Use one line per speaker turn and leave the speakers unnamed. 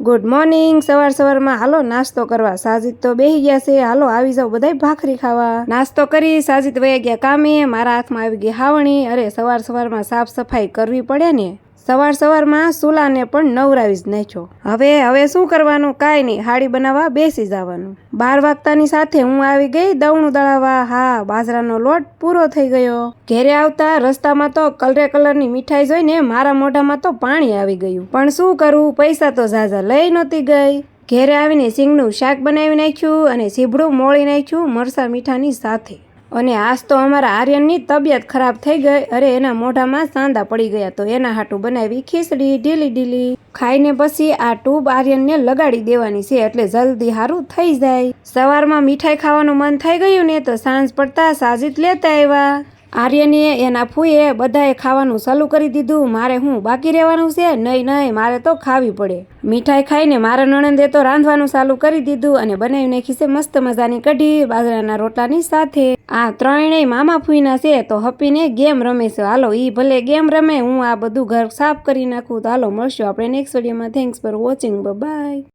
Good morning સવાર સવારમાં હાલો, નાસ્તો કરવા. સાજિદ તો બેહી ગયા છે. હાલો, આવી જાવ બધાય ભાખરી ખાવા. નાસ્તો કરી, સાજિદ વયા ગયા કામે. મારા હાથમાં આવી ગઈ હાવણી. અરે, સવાર સવારમાં સાફ સફાઈ કરવી પડે ને? સવાર સવારમાં સુલાને પણ નવરાવી જ નાખ્યો હવે હવે શું કરવાનું? કાંઈ નહીં, હાડી બનાવવા બેસી જવાનું. બાર વાગતાની સાથે હું આવી ગઈ, દવણું દળાવવા. હા, બાજરાનો લોટ પૂરો થઈ ગયો. ઘેરે આવતા રસ્તામાં તો કલરે કલરની મીઠાઈ જોઈને મારા મોઢામાં તો પાણી આવી ગયું. પણ શું કરું? પૈસા તો ઝાઝા લઈ નહોતી ગઈ. ઘેરે આવીને સિંગનું શાક બનાવી નાખ્યું અને સીભડું મોળી નાખ્યું મરસા મીઠાની સાથે. અને આજ તો અમારા આર્યનની તબિયત ખરાબ થઈ ગઈ. અરે, એના મોઢામાં સાંદા પડી ગયા તો એના હાટું બનાવી ખીચડી, ઢીલી ઢીલી. ખાઈને પછી આ ટ્યુબ આર્યનને લગાડી દેવાની છે એટલે જલ્દી સારું થઈ જાય. સવારમાં મીઠાઈ ખાવાનું મન થઈ ગયું ને તો સાંજ પડતા સાજીદ લેતા આવ્યા. આર્યને એના ફૂએ બધાએ ખાવાનું ચાલુ કરી દીધું. મારે હું બાકી રહેવાનું છે? નહીં નહીં, મારે તો ખાવી પડે. મીઠાઈ ખાઈને મારા નણંદે તો રાંધવાનું ચાલુ કરી દીધું અને બનાવીને ખીસે મસ્ત મજાની કઢી, બાજરાના રોટલાની સાથે. આ ત્રણેય મામા ફૂઈના છે, તો હપીને ગેમ રમે છે. હાલો, ઈ ભલે ગેમ રમે, હું આ બધું ઘર સાફ કરી નાખું. તો હાલો, મળશું આપણે નેક્સ્ટ વિડીયોમાં. Thanks for watching bye